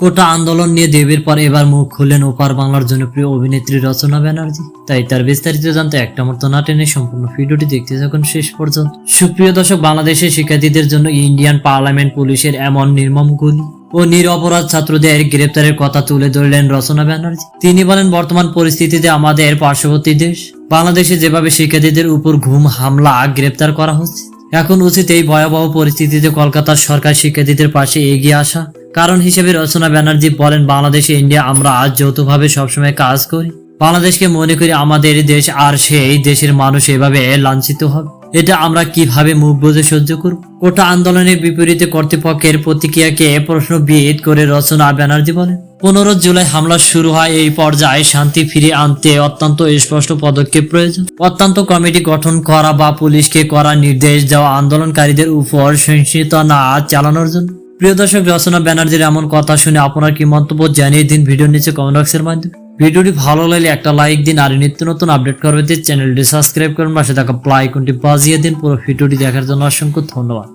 কোটা আন্দোলন নিয়ে দেবীর পর এবার মুখ খুললেন ওপার বাংলার জনপ্রিয় অভিনেত্রী রচনা ব্যানার্জি। তাই তার বিস্তারিত জানতে একটা মতো না টেনে সম্পূর্ণ ভিডিওটি দেখতে থাকুন শেষ পর্যন্ত। সুপ্রিয় দর্শক, বাংলাদেশের শিক্ষার্থীদের জন্য ইন্ডিয়ান পার্লামেন্ট পুলিশের এমন নির্মম গুলি ও নিরপরাধ ছাত্রদের গ্রেপ্তারের কথা তুলে ধরলেন রচনা ব্যানার্জি। তিনি বলেন, বর্তমান পরিস্থিতিতে আমাদের পার্শ্ববর্তী দেশ, বাংলাদেশে যেভাবে শিক্ষার্থীদের উপর ঘুম, হামলা, গ্রেপ্তার করা হচ্ছে, এখন উচিত এই ভয়াবহ পরিস্থিতিতে কলকাতার সরকার শিক্ষার্থীদের পাশে এগিয়ে আসা কারণ হিসেবে রচনা ব্যানার্জি বলেন, বাংলাদেশে ইন্ডিয়া আমরা আজ যৌথভাবে সবসময় কাজ করি। বাংলাদেশকে মনে করি আমাদের দেশ আর সেই দেশের মানুষ এভাবে লাঞ্ছিত হবে। এটা আমরা কীভাবে মুখ বুঝে সহ্য করব? কোটা আন্দোলনের বিপরীতে কর্তৃপক্ষের প্রতিক্রিয়াকে প্রশ্নবিদ করে রচনা ব্যানার্জি বলেন, পনেরো জুলাই হামলা শুরু হয় এই পর্যায়ে শান্তি ফিরে আনতে অত্যন্ত স্পষ্ট পদক্ষেপ প্রয়োজন। অত্যন্ত কমিটি গঠন করা বা পুলিশকে করা নির্দেশ দেওয়া আন্দোলনকারীদের উপর সহিংসতা না চালানোর জন্য। প্রিয় দর্শক, রচনা ব্যানার্জির এমন কথা শুনে আপনার কি মন্তব্য জানিয়ে দিন ভিডিওর নিচে কমেন্ট বক্সের মাধ্যমে। ভিডিওটি ভালো লাগলে একটা লাইক দিন আর নিত্য নতুন আপডেট করবে চ্যানেলটি সাবস্ক্রাইব করুন, পাশে থাকা প্লাই কোনটি বাজিয়ে দিন। পুরো ভিডিওটি দেখার জন্য অসংখ্য ধন্যবাদ।